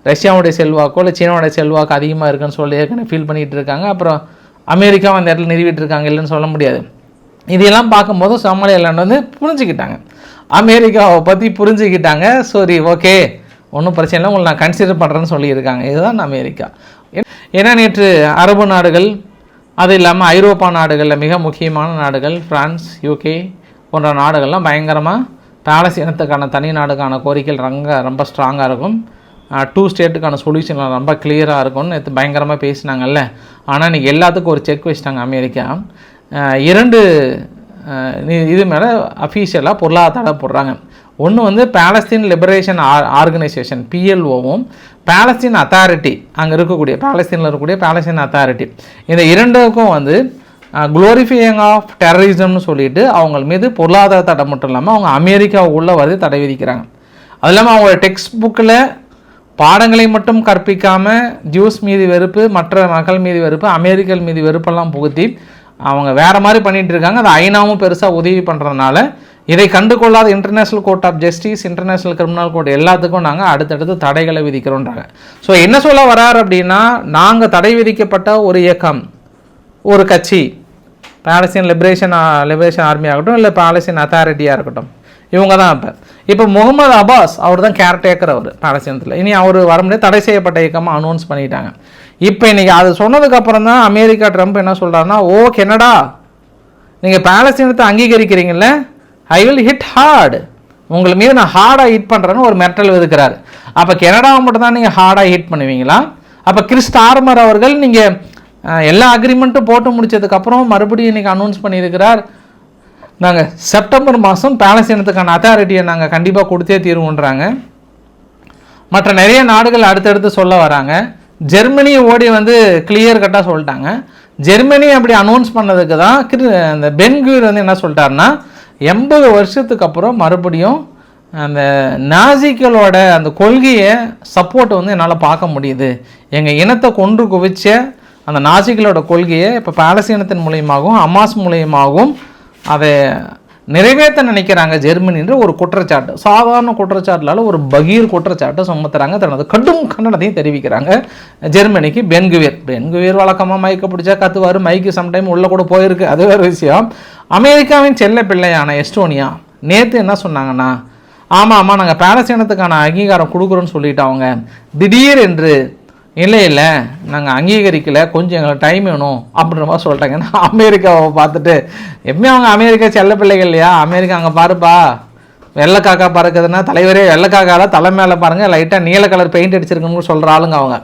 Speaker 1: ரஷ்யாவுடைய செல்வாக்கோ இல்லை சீனாவுடைய செல்வாக்கு அதிகமாக இருக்குன்னு சொல்லி ஏற்கனவே ஃபீல் பண்ணிகிட்டு இருக்காங்க. அப்புறம் அமெரிக்காவும் அந்த இடத்துல நிறுவிட்டு இருக்காங்க இல்லைன்னு சொல்ல முடியாது. இதெல்லாம் பார்க்கும்போது சோமாலியா லேண்ட் வந்து புரிஞ்சுக்கிட்டாங்க. அமெரிக்காவை பற்றி புரிஞ்சுக்கிட்டாங்க. சரி ஓகே ஒன்றும் பிரச்சனை இல்லை. உங்களை நான் கன்சிடர் பண்ணுறேன்னு சொல்லியிருக்காங்க. இதுதான் அமெரிக்கா. ஏன்னா நேற்று அரபு நாடுகள் அது இல்லாமல் ஐரோப்பா நாடுகளில் மிக முக்கியமான நாடுகள் ஃப்ரான்ஸ் யூகே போன்ற நாடுகள்லாம் பயங்கரமாக பாலஸ்தீனத்துக்கான தனி நாடுக்கான கோரிக்கைகள் ரொம்ப ரொம்ப ஸ்ட்ராங்காக இருக்கும். டூ ஸ்டேட்டுக்கான சொல்யூஷன் ரொம்ப கிளியராக இருக்கும்னு நேற்று பயங்கரமாக பேசினாங்கல்ல. ஆனால் இன்றைக்கி எல்லாத்துக்கும் ஒரு செக் வச்சிட்டாங்க அமெரிக்கா. இரண்டு இது- இது மேலே அஃபீஷியலாக பொருளாதார தடை போடுறாங்க. ஒன்று வந்து பேலஸ்தீன் லிபரேஷன் ஆர் ஆர்கனைசேஷன் பிஎல்ஓவும் பேலஸ்தீன் அத்தாரிட்டி அங்கே இருக்கக்கூடிய பேலஸ்தீனில் இருக்கக்கூடிய பேலஸ்தீன் அத்தாரிட்டி இந்த இரண்டுக்கும் வந்து குளோரிஃபையிங் ஆஃப் டெரரிசம்னு சொல்லிட்டு அவங்க மீது பொருளாதார தடை மட்டும் இல்லாமல் அவங்க அமெரிக்காவுக்குள்ளே வந்து தடை விதிக்கிறாங்க. அது இல்லாமல் அவங்களோட டெக்ஸ்ட் புக்கில் பாடங்களை மட்டும் கற்பிக்காமல் ஜூஸ் மீது வெறுப்பு மற்ற மக்கள் மீது வெறுப்பு அமெரிக்கல் மீது வெறுப்பெல்லாம் புகுத்தி அவங்க வேறு மாதிரி பண்ணிகிட்டு இருக்காங்க. அது ஐநாவும் பெருசாக உதவி பண்ணுறதுனால இதை கண்டுகொள்ளாத international court of justice international criminal court எல்லாத்துக்கும் நாங்கள் அடுத்தடுத்து தடைகளை விதிக்கிறோன்றாங்க. ஸோ என்ன சொல்ல வரார் அப்படின்னா நாங்கள் தடை விதிக்கப்பட்ட ஒரு இயக்கம் ஒரு கட்சி பாலஸ்தீன் லிபரேஷன் லிபரேஷன் ஆர்மி ஆகட்டும் இல்லை பாலஸ்தீன் அத்தாரிட்டியாக இருக்கட்டும். இவங்க தான் இப்போ. இப்போ முகமது அபாஸ் அவர் தான் கேர்டேக்கர் அவர் பாலஸ்தீனத்தில் இனி அவர் வர முடியாது தடை செய்யப்பட்ட இயக்கமாக அனௌன்ஸ் பண்ணிட்டாங்க. இப்போ இன்றைக்கி அது சொன்னதுக்கப்புறம் தான் அமெரிக்கா ட்ரம்ப் என்ன சொல்கிறாருன்னா ஓ கெனடா நீங்கள் பாலஸ்தீனத்தை அங்கீகரிக்கிறீங்களே ஐ வில் ஹிட் ஹார்டு உங்கள் மீது நான் ஹார்டாக ஹிட் பண்ணுறேன்னு ஒரு மெட்டல் விதுக்கிறாரு. அப்போ கெனடாவை மட்டும் தான் நீங்கள் ஹார்டாக ஹிட் பண்ணுவீங்களா? அப்போ கிறிஸ்ட் ஆர்மர் அவர்கள் நீங்கள் எல்லா அக்ரிமெண்ட்டும் போட்டு முடிச்சதுக்கப்புறம் மறுபடியும் இன்னைக்கு அனௌன்ஸ் பண்ணியிருக்கிறார். நாங்கள் செப்டம்பர் மாதம் பேலஸ்தீனத்துக்கான அத்தாரிட்டியை நாங்கள் கண்டிப்பாக கொடுத்தே தீர்வுன்றாங்க. மற்ற நிறைய நாடுகள் அடுத்தடுத்து சொல்ல வராங்க. ஜெர்மனி ஓடி வந்து கிளியர் கட்டாக சொல்லிட்டாங்க. ஜெர்மனி அப்படி அனௌன்ஸ் பண்ணதுக்கு தான் கிரு- அந்த பென்கூர் வந்து என்ன சொல்லிட்டாருன்னா எண்பது வருஷத்துக்கு அப்புறம் மறுபடியும் அந்த நாசிக்களோட அந்த கொள்கையை சப்போர்ட் வந்து என்னால் பார்க்க முடியுது. எங்கள் இனத்தை கொன்று குவிச்ச அந்த நாசிகளோட கொள்கையை இப்போ பாலஸ்தீனத்தின் மூலியமாகவும் அமாஸ் மூலியமாகவும் அதை நிறைவேற்ற நினைக்கிறாங்க ஜெர்மனின்ற ஒரு குற்றச்சாட்டு. சாதாரண குற்றச்சாட்டுலால ஒரு பகீர் குற்றச்சாட்டை சுமத்துறாங்க. தனது கடும் கண்டனத்தையும் தெரிவிக்கிறாங்க. ஜெர்மனிக்கு பென்குவேர். பென்குவேர் வழக்கமாக மைக்க பிடிச்சா கத்துவார். மைக்கு சம்டைம் உள்ளே கூட போயிருக்கு. அது வேறு விஷயம். அமெரிக்காவின் செல்ல பிள்ளையான எஸ்டோனியா நேற்று என்ன சொன்னாங்கன்னா ஆமாம் ஆமாம் நாங்கள் பாலஸ்தீனத்துக்கான அங்கீகாரம் கொடுக்குறோன்னு சொல்லிட்டு அவங்க திடீர் என்று இல்லை இல்லை. நாங்கள் அங்கீகரிக்கலை. கொஞ்சம் எங்களுக்கு டைம் வேணும் அப்படின்ற மாதிரி சொல்லிட்டாங்க. ஏன்னா அமெரிக்காவை பார்த்துட்டு எப்பவுமே அவங்க அமெரிக்கா செல்ல பிள்ளைகள் இல்லையா? அமெரிக்கா அங்கே பாருப்பா. வெள்ளைக்காக்கா பறக்குதுன்னா தலைவரே வெள்ளைக்காக்கால தலை மேலே பாருங்கள் லைட்டாக நீல கலர் பெயிண்ட் அடிச்சிருக்கணும்னு சொல்கிற ஆளுங்க அவங்க.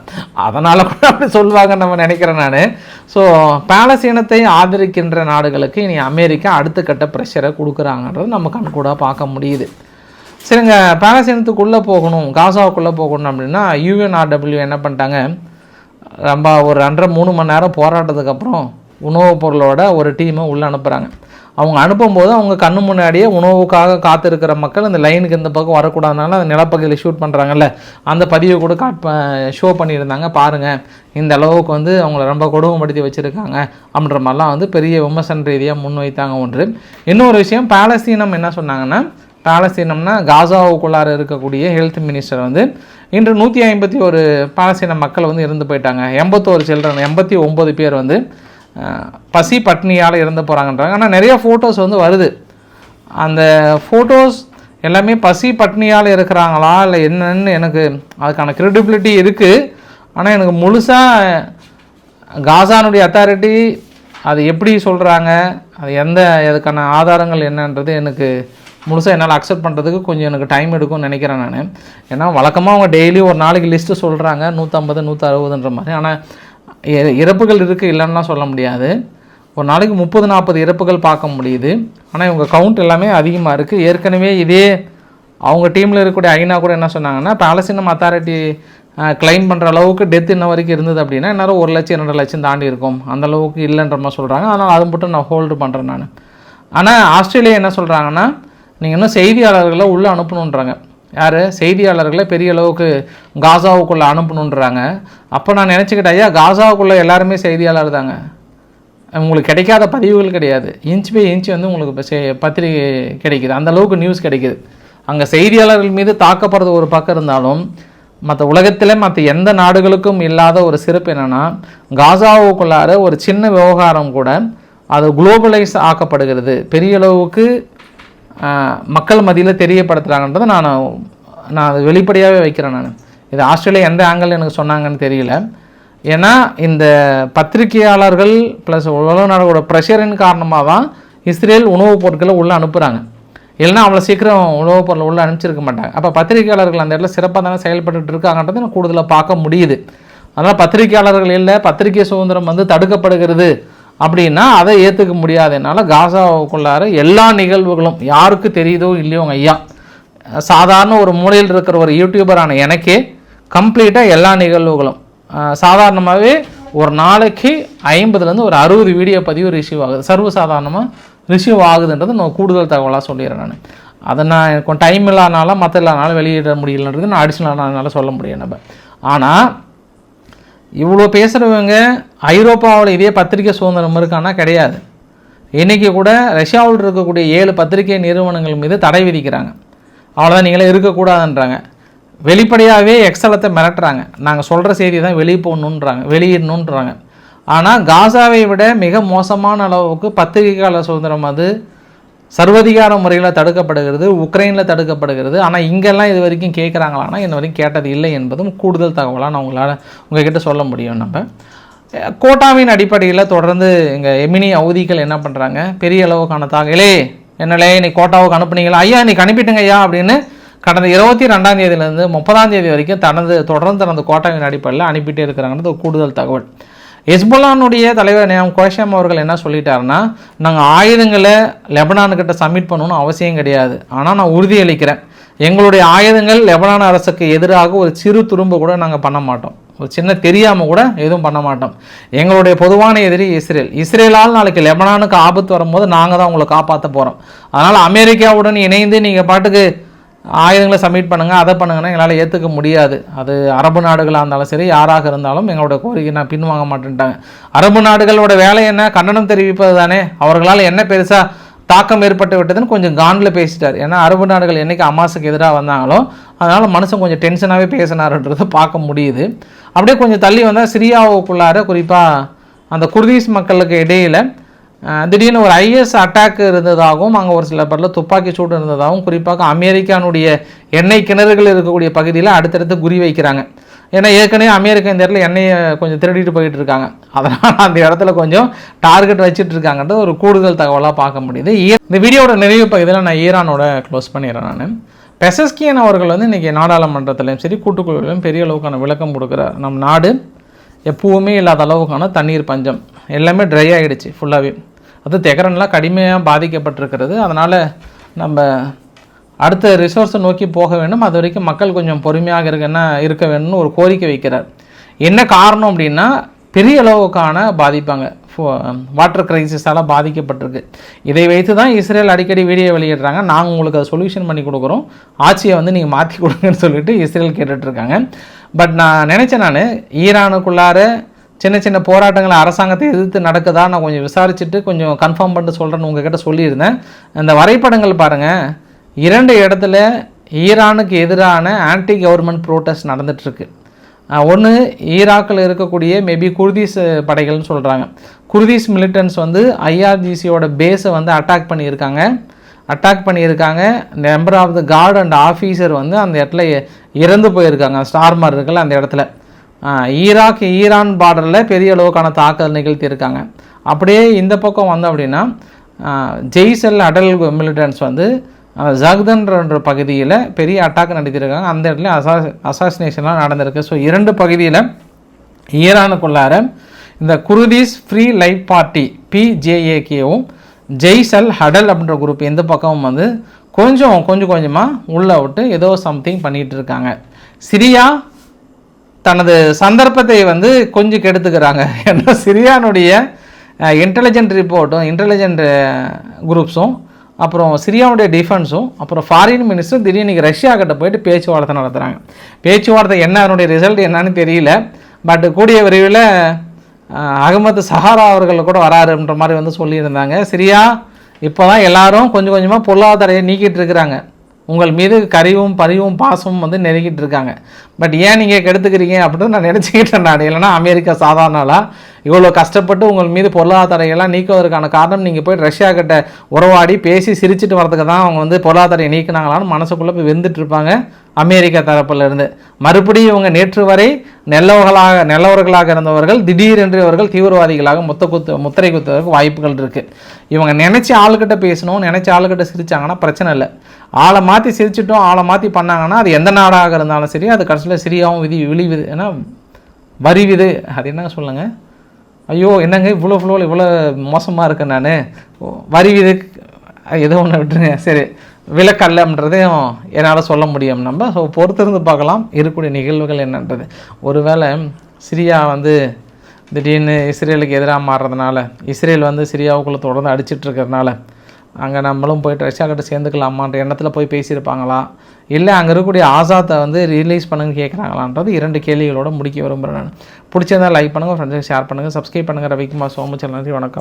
Speaker 1: அதனால் கூட அப்படி சொல்லுவாங்கன்னு நம்ம நினைக்கிறேன் நான். ஸோ பாலஸ்தீனத்தை ஆதரிக்கின்ற நாடுகளுக்கு இனி அமெரிக்கா அடுத்த கட்ட ப்ரெஷரை கொடுக்குறாங்கன்றது நம்ம கண்கூடாக பார்க்க முடியுது. சரிங்க பாலஸ்தீனத்துக்குள்ளே போகணும் காசாவுக்குள்ளே போகணும் அப்படின்னா யூஎன்ஆர்டபிள்யூ என்ன பண்ணிட்டாங்க? ரொம்ப ஒரு ரெண்டரை மூணு மணி நேரம் போராட்டத்துக்கப்புறம் உணவுப் பொருளோட ஒரு டீமை உள்ளே அனுப்புகிறாங்க அவங்க அனுப்பும்போது அவங்க கண்ணு முன்னாடியே உணவுக்காக காத்திருக்கிற மக்கள் இந்த லைனுக்கு இந்த பக்கம் வரக்கூடாதுனால அந்த நிலப்பகுதியில் ஷூட் பண்ணுறாங்கல்ல அந்த பதிவை கூட காட் ஷோ பண்ணியிருந்தாங்க. பாருங்கள் இந்த அளவுக்கு வந்து அவங்கள ரொம்ப கொடுமைப்படுத்தி வச்சுருக்காங்க அப்படின்ற மாதிரிலாம் வந்து பெரிய விமர்சன ரீதியாக முன்வைத்தாங்க ஒன்று. இன்னொரு விஷயம் பாலஸ்தீனம் என்ன சொன்னாங்கன்னா பாலஸ்தீனம்னா காசாவுக்குள்ளார இருக்கக்கூடிய ஹெல்த் மினிஸ்டர் வந்து இன்று நூற்றி ஐம்பத்தி ஒரு பாலஸ்தீன மக்கள் வந்து இறந்து போயிட்டாங்க. எண்பத்தோரு சில்ட்ரன் எண்பத்தி ஒம்பது பேர் வந்து பசி பட்னியால் இறந்து போகிறாங்கன்றாங்க ஆனால் நிறைய ஃபோட்டோஸ் வந்து வருது. அந்த ஃபோட்டோஸ் எல்லாமே பசி பட்னியால் இருக்கிறாங்களா? இல்லை என்னன்னு எனக்கு அதுக்கான க்ரெடிபிலிட்டி இருக்குது ஆனால் எனக்கு முழுசாக காசானுடைய அத்தாரிட்டி அது எப்படி சொல்கிறாங்க அது எந்த அதுக்கான ஆதாரங்கள் என்னன்றது எனக்கு முழுசாக என்னால் அக்செப்ட் பண்ணுறதுக்கு கொஞ்சம் எனக்கு டைம் எடுக்கும்னு நினைக்கிறேன் நான். ஏன்னா வழக்கமாக அவங்க டெய்லி ஒரு நாளைக்கு லிஸ்ட்டு சொல்கிறாங்க நூற்றம்பது நூற்றி அறுபதுன்ற மாதிரி. ஆனால் இ- இறப்புகள் இருக்குது இல்லைன்னா சொல்ல முடியாது. ஒரு நாளைக்கு முப்பது நாற்பது இறப்புகள் பார்க்க முடியுது. ஆனால் இவங்க கவுண்ட் எல்லாமே அதிகமாக இருக்குது ஏற்கனவே இதே அவங்க டீமில் இருக்கக்கூடிய ஐநா கூட என்ன சொன்னாங்கன்னா பாலஸ்தீனம் அத்தாரிட்டி கிளைம் பண்ணுற அளவுக்கு டெத் இன்ன வரைக்கும் இருந்தது அப்படின்னா இன்னும் ஒரு லட்சம் ரெண்டு லட்சம் தாண்டி இருக்கும். அந்த அளவுக்கு இல்லைன்ற மாதிரி சொல்கிறாங்க அதனால் அது மட்டும் நான் ஹோல்டு பண்ணுறேன் நான். ஆனால் ஆஸ்திரேலியா என்ன சொல்கிறாங்கன்னா நீங்கள் இன்னும் செய்தியாளர்களை உள்ளே அனுப்பணுன்றாங்க. யார்? செய்தியாளர்களை பெரிய அளவுக்கு காசாவுக்குள்ளே அனுப்பணுன்றாங்க. அப்போ நான் நினச்சிக்கிட்டேன் ஐயா காசாவுக்குள்ளே எல்லாருமே செய்தியாளர் தாங்க. உங்களுக்கு கிடைக்காத பதிவுகள் கிடையாது. இன்ச் பை இன்ச் வந்து உங்களுக்கு இப்போ பத்திரிகை கிடைக்குது. அந்த அளவுக்கு நியூஸ் கிடைக்குது. அங்கே செய்தியாளர்கள் மீது தாக்கப்படுறது ஒரு பக்கம் இருந்தாலும் மற்ற உலகத்தில் மற்ற எந்த நாடுகளுக்கும் இல்லாத ஒரு சிறப்பு என்னென்னா காசாவுக்குள்ளார ஒரு சின்ன விவகாரம் கூட அது குளோபலைஸ் ஆக்கப்படுகிறது. பெரிய அளவுக்கு மக்கள் மத்தியில் தெரியப்படுத்துகிறாங்கன்றதை நான் நான் அது வெளிப்படையாகவே வைக்கிறேன் நான். இது ஆஸ்திரேலியா எந்த ஆங்கிள் எனக்கு சொன்னாங்கன்னு தெரியல. ஏன்னா இந்த பத்திரிகையாளர்கள் ப்ளஸ் உலக நாடுகளோட ப்ரெஷரின் காரணமாக தான் இஸ்ரேல் உணவுப் பொருட்களை உள்ளே அனுப்புகிறாங்க இல்லைன்னா அவ்வளோ சீக்கிரம் உணவுப் பொருளை உள்ளே அனுப்பிச்சிருக்க மாட்டாங்க. அப்போ பத்திரிகையாளர்கள் அந்த இடத்துல சிறப்பாக தானே செயல்பட்டு இருக்காங்கன்றதை எனக்கு கூடுதலாக பார்க்க முடியுது. அதனால் பத்திரிகையாளர்கள் இல்லை பத்திரிகை சுதந்திரம் வந்து தடுக்கப்படுகிறது. அப்படின்னா அதை ஏற்றுக்க முடியாதனால என்னால் காசாவுக்குள்ளார எல்லா நிகழ்வுகளும் யாருக்கு தெரியுதோ இல்லையோங்க ஐயா. சாதாரண ஒரு மூலையில் இருக்கிற ஒரு யூடியூபரான எனக்கே கம்ப்ளீட்டாக எல்லா நிகழ்வுகளும். சாதாரணமாகவே ஒரு நாளைக்கு ஐம்பதுலேருந்து ஒரு அறுபது வீடியோ பதிவு ரிசீவ் ஆகுது. சர்வசாதாரணமாக ரிசீவ் ஆகுதுன்றது நான் கூடுதல் தகவலாக சொல்லிடுறேன் நான். அதை நான் எனக்கு டைம் இல்லாதனால மற்ற இல்லாதனால வெளியிட முடியலன்றது நான் அடிஷ்னலானால சொல்ல முடியும் நம்ம. ஆனால் இவ்வளோ பேசுகிறவங்க ஐரோப்பாவில் இதே பத்திரிக்கை சுதந்திரம் இருக்கான்னா கிடையாது. இன்றைக்கி கூட ரஷ்யாவில் இருக்கக்கூடிய ஏழு பத்திரிகை நிறுவனங்கள் மீது தடை விதிக்கிறாங்க. அவ்வளோதான் நீங்களே இருக்கக்கூடாதுன்றாங்க. வெளிப்படையாகவே எக்ஸலத்தை மிரட்டுறாங்க. நாங்கள் சொல்கிற செய்தி தான் வெளியே போகணுன்றாங்க வெளியிடணுன்றாங்க ஆனால் காசாவை விட மிக மோசமான அளவுக்கு பத்திரிகையாளர் சுதந்திரம் அது சர்வதிகார முறையில் தடுக்கப்படுகிறது உக்ரைனில் தடுக்கப்படுகிறது. ஆனால் இங்கெல்லாம் இது வரைக்கும் கேட்குறாங்களான்னா இன்ன வரைக்கும் கேட்டது இல்லை என்பதும் கூடுதல் தகவலாக நான் உங்களால் உங்ககிட்ட சொல்ல முடியும் நம்ம. கோட்டாவின் அடிப்படையில் தொடர்ந்து இங்கே எமினி அவதிகள் என்ன பண்ணுறாங்க பெரிய அளவுக்கான தாகலே என்னலே நீ கோட்டாவுக்கு அனுப்புனீங்களா? ஐயா நீ அனுப்பிட்டுங்க ஐயா அப்படின்னு கடந்த இருபத்தி ரெண்டாம் தேதியிலேருந்து முப்பதாம் தேதி வரைக்கும் தனது தொடர்ந்து தனது கோட்டாவின் அடிப்படையில் அனுப்பிட்டே இருக்கிறாங்கன்றது ஒரு கூடுதல் தகவல். ஹெஸ்புல்லானுடைய தலைவர் நேம் கோஷம் அவர்கள் என்ன சொல்லிட்டாருன்னா நாங்கள் ஆயுதங்களை லெபனானுக்கிட்ட சப்மிட் பண்ணணும்னு அவசியம் கிடையாது. ஆனால் நான் உறுதியளிக்கிறேன் எங்களுடைய ஆயுதங்கள் லெபனான் அரசுக்கு எதிராக ஒரு சிறு துரும்பு கூட நாங்கள் பண்ண மாட்டோம். ஒரு சின்ன தெரியாமல் கூட எதுவும் பண்ண மாட்டோம். எங்களுடைய பொதுவான எதிரி இஸ்ரேல். இஸ்ரேலால் நாளைக்கு லெபனானுக்கு ஆபத்து வரும்போது நாங்கள் தான் உங்களை காப்பாற்ற போகிறோம் அதனால் அமெரிக்காவுடன் இணைந்து நீங்கள் பாட்டுக்கு ஆயுதங்களை சப்மிட் பண்ணுங்கள் அதை பண்ணுங்கன்னா எங்களால் ஏற்றுக்க முடியாது. அது அரபு நாடுகளாக இருந்தாலும் சரி யாராக இருந்தாலும் எங்களோட கோரிக்கை நான் பின்வாங்க மாட்டேன்ட்டாங்க. அரபு நாடுகளோட வேலை என்ன? கண்டனம் தெரிவிப்பது தானே? அவர்களால் என்ன பெருசாக தாக்கம் ஏற்பட்டு விட்டதுன்னு கொஞ்சம் காண்டில் பேசிட்டார். ஏன்னா அரபு நாடுகள் என்னைக்கு அமாசுக்கு எதிராக வந்தாங்களோ அதனால் மனுஷன் கொஞ்சம் டென்ஷனாகவே பேசினாருன்றதை பார்க்க முடியுது. அப்படியே கொஞ்சம் தள்ளி வந்தால் சிரியாவுக்குள்ளார குறிப்பாக அந்த குர்தீஸ் மக்களுக்கு இடையில் திடீர்னு ஒரு ஐஎஸ் அட்டாக் இருந்ததாகவும் அங்கே ஒரு சில பேரில் துப்பாக்கி சூடு இருந்ததாகவும் குறிப்பாக அமெரிக்கானுடைய எண்ணெய் கிணறுகள் இருக்கக்கூடிய பகுதியில் அடுத்தடுத்து குறி வைக்கிறாங்க. ஏன்னா ஏற்கனவே அமெரிக்கா இந்த இடத்துல எண்ணெயை கொஞ்சம் திருடிட்டு போயிட்டு இருக்காங்க. அதனால் அந்த இடத்துல கொஞ்சம் டார்கெட் வச்சுட்டு இருக்காங்கன்றது ஒரு கூடுதல் தகவலாக பார்க்க முடியுது. இந்த வீடியோட நிறைவு பகுதியில் நான் ஈரானோட க்ளோஸ் பண்ணிடுறேன் நான். பெசஸ்கியன் அவர்கள் வந்து இன்றைக்கி நாடாளுமன்றத்திலையும் சரி கூட்டுக்குழுவிலும் பெரிய அளவுக்கான விளக்கம் கொடுக்குறார். நம் நாடு எப்பவுமே இல்லாத அளவுக்கான தண்ணீர் பஞ்சம். எல்லாமே ட்ரை ஆகிடுச்சு ஃபுல்லாகவே அது திகரன்லாம் கடுமையாக பாதிக்கப்பட்டிருக்கிறது. அதனால் நம்ம அடுத்த ரிசோர்ஸை நோக்கி போக வேண்டும். அது வரைக்கும் மக்கள் கொஞ்சம் பொறுமையாக இருக்குன்னா இருக்க வேணும்னு ஒரு கோரிக்கை வைக்கிறார். என்ன காரணம் அப்படின்னா பெரிய அளவுக்கான பாதிப்பாங்க. வாட்டர் கிரைசிஸால் பாதிக்கப்பட்டிருக்கு. இதை வைத்து தான் இஸ்ரேல் அடிக்கடி வீடியோ வெளியிடுறாங்க. நாங்கள் உங்களுக்கு அதை சொல்யூஷன் பண்ணி கொடுக்குறோம். ஆட்சியை வந்து நீங்கள் மாற்றி கொடுங்கன்னு சொல்லிட்டு இஸ்ரேல் கேட்டுட்ருக்காங்க பட் நான் நினச்சேன் நான் ஈரானுக்குள்ளார சின்ன சின்ன போராட்டங்களை அரசாங்கத்தை எதிர்த்து நடக்குதா நான் கொஞ்சம் விசாரிச்சுட்டு கொஞ்சம் கன்ஃபார்ம் பண்ணிட்டு சொல்கிறேன்னு உங்ககிட்ட சொல்லியிருந்தேன். அந்த வரைபடங்கள் பாருங்கள் இரண்டு இடத்துல ஈரானுக்கு எதிரான ஆன்டி கவர்மெண்ட் ப்ரோட்டஸ்ட் நடந்துகிட்ருக்கு ஒன்று ஈராக்கில் இருக்கக்கூடிய மேபி குர்தீஸ் படைகள்னு சொல்கிறாங்க குர்தீஸ் மிலிட்டன்ஸ் வந்து ஐஆர்ஜிசியோட பேஸை வந்து அட்டாக் பண்ணியிருக்காங்க. அட்டாக் பண்ணியிருக்காங்க. Member of the guard and officer வந்து அந்த இடத்துல இறந்து போயிருக்காங்க. ஸ்டார்மர் இருக்குல்ல அந்த இடத்துல. ஈராக் ஈரான் பார்டரில் பெரிய அளவுக்கான தாக்குதல் நிகழ்த்தியிருக்காங்க. அப்படியே இந்த பக்கம் வந்தோம் அப்படின்னா ஜெய்சல் அடல் மிலிட்டன்ஸ் வந்து ஜக்தன்ற பகுதியில் பெரிய அட்டாக் நடத்தியிருக்காங்க. அந்த இடத்துல அசா அசாசினேஷன்லாம் நடந்திருக்கு. ஸோ இரண்டு பகுதியில் ஈரானுக்குள்ளார இந்த குருதீஸ் ஃப்ரீ லைஃப் பார்ட்டி பிஜேஏகேவும் ஜெய்சல் ஹடல் அப்படின்ற குரூப் எந்த பக்கமும் வந்து கொஞ்சம் கொஞ்சம் கொஞ்சமாக உள்ளே விட்டு ஏதோ சம்திங் பண்ணிகிட்டு இருக்காங்க. சிரியா தனது சந்தர்ப்பத்தை வந்து கொஞ்சம் கெடுத்துக்கிறாங்க. ஏன்னா சிரியானுடைய இன்டெலிஜென்ட் ரிப்போர்ட்டும் இன்டெலிஜென்ட் குரூப்ஸும் அப்புறம் சிரியாவுடைய டிஃபென்ஸும் அப்புறம் ஃபாரின் மினிஸ்டரும் திடீர்னு இன்றைக்கி ரஷ்யா கிட்ட போயிட்டு பேச்சுவார்த்தை நடத்துகிறாங்க பேச்சுவார்த்தை என்ன அதனுடைய ரிசல்ட் என்னன்னு தெரியல. பட் கூடிய விரைவில் அகமது சஹாரா அவர்கள் கூட வராருன்ற மாதிரி வந்து சொல்லியிருந்தாங்க. சிரியா இப்போ தான் எல்லோரும் கொஞ்சம் கொஞ்சமாக பொருளாதாரையை நீக்கிட்டு இருக்கிறாங்க. உங்கள் மீது கரிவும் பரிவும் பாசமும் வந்து நெருங்கிட்டு இருக்காங்க. பட் ஏன் நீங்கள் கெடுத்துக்கிறீங்க அப்படின்னு நான் நினச்சிக்கிட்டேன் நான். இல்லைனா அமெரிக்கா சாதாரணலாம் இவ்வளோ கஷ்டப்பட்டு உங்கள் மீது பொருளாதாரையெல்லாம் நீக்குவதற்கான காரணம் நீங்கள் போய் ரஷ்யா கிட்ட உறவாடி பேசி சிரிச்சிட்டு வரதுக்கு தான் அவங்க வந்து பொருளாதாரையை நீக்கினாங்களான்னு மனசுக்குள்ளே போய் வெந்துட்டு இருப்பாங்க. அமெரிக்கா தரப்பிலிருந்து. மறுபடியும் இவங்க நேற்று வரை நல்லவர்களாக நல்லவர்களாக இருந்தவர்கள் திடீரென்று இவர்கள் தீவிரவாதிகளாக முத்த குத்து முத்திரை குத்துவதற்கு வாய்ப்புகள் இருக்குது இவங்க நினச்சி ஆளுக்கிட்ட பேசணும் நினச்சி ஆளுக்கிட்ட சிரித்தாங்கன்னா பிரச்சனை இல்லை. ஆளை மாற்றி சிரிச்சிட்டோம் ஆளை மாற்றி பண்ணாங்கன்னா அது எந்த நாடாக இருந்தாலும் சரி அது கடைசியில் சிரியாவும் விதி விழிவுது ஏன்னா வரிவிது அது என்னங்க சொல்லுங்கள் ஐயோ என்னங்க இவ்வளோ ஃப்ளோவில் இவ்வளோ மோசமாக இருக்கேன் நான்? வரிவிது ஏதோ ஒன்று விட்டுருங்க. சரி. விலக்கல்லன்றதையும் என்னால் சொல்ல முடியும் நம்ம. ஸோ பொறுத்திருந்து பார்க்கலாம். இருக்கக்கூடிய நிகழ்வுகள் என்னன்றது. ஒருவேளை சிரியா வந்து திடீர்னு இஸ்ரேலுக்கு எதிராக மாறுறதுனால இஸ்ரேல் வந்து சிரியாவுக்குள்ளே தொடர்ந்து அடிச்சிட்ருக்கிறதுனால அங்கே நம்மளும் போயிட்டு ரஷ்யா கிட்ட சேர்ந்துக்கலாமான்ற எண்ணத்தில் போய் பேசியிருப்பாங்களா? இல்லை அங்கே இருக்கக்கூடிய ஆசாத்தை வந்து ரிலீஸ் பண்ணுங்கன்னு கேட்குறாங்களான்றது இரண்டு கேள்விகளோடு முடிக்க விரும்புகிறேன் நான். பிடிச்சிருந்தால் லைக் பண்ணுங்கள் ஃப்ரெண்ட்ஸுக்கு ஷேர் பண்ணுங்கள் சப்ஸ்கிரைப் பண்ணுங்கள் ரவிக்குமார் சோமச்சல் நன்றி வணக்கம்.